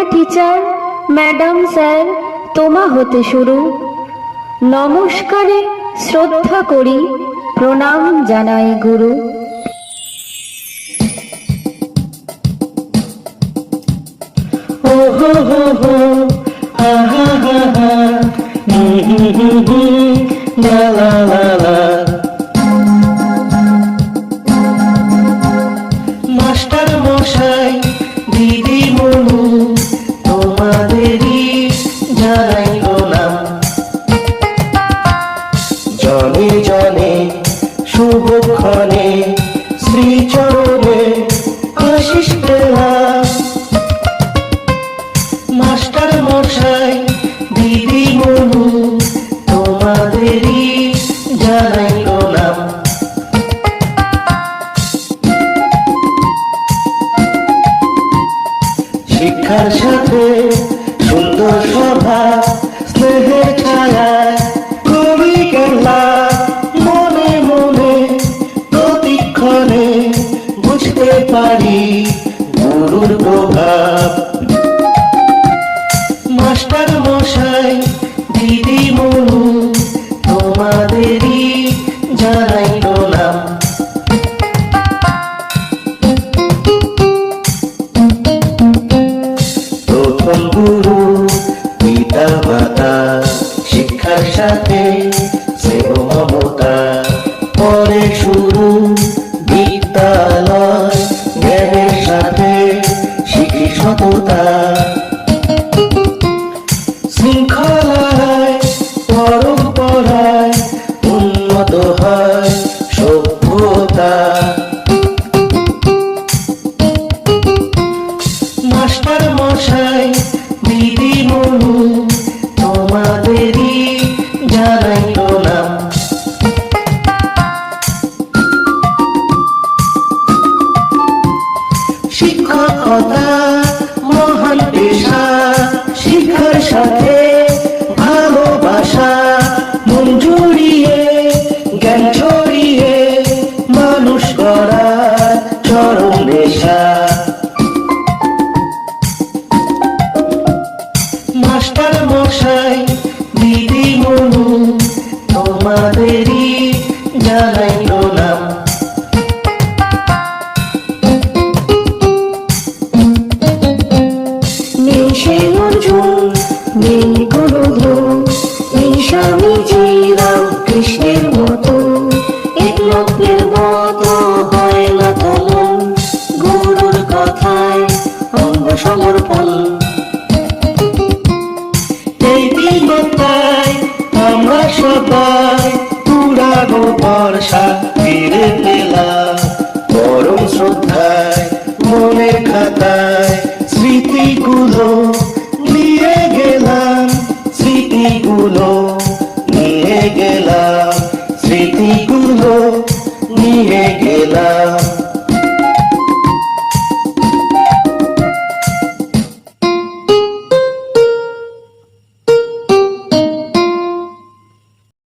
প্রিয় teacher madam sir তোমা হতে শুরু। নমস্কারে শ্রদ্ধা করি, প্রণাম জানাই গুরু। ও হো হো হো, হা হা হা হা হুম হুম লা লা লা। মশাই দিদি মনু তোমাদেরই জানাই নাম শিক্ষার সাথে সুন্দর সভা, স্নেহের ছায়ায় কবি কেলা মনে মনে প্রতিক্ষণে বুঝতে পারি গুরুর প্রভাব। মাস্টার শৃঙ্খলায় পরম্পরায় উন্নত হয় সভ্যতা। মাস্টার মশাই দিদি মনু তোমাদেরই জানাই নাম শিক্ষকতা তোমাদেরই জানাই নেই সে অর্জুন কথায় অঙ্গ সমর্পণ। এই বিপত্তায় আমরা সবাই আমার সাথীরে পেলাম পরম শ্রদ্ধায় মনে খাতায় স্মৃতিগুলো নিয়ে গেলাম, স্মৃতিগুলো নিয়ে গেলাম, স্মৃতিগুলো নিয়ে গেলাম।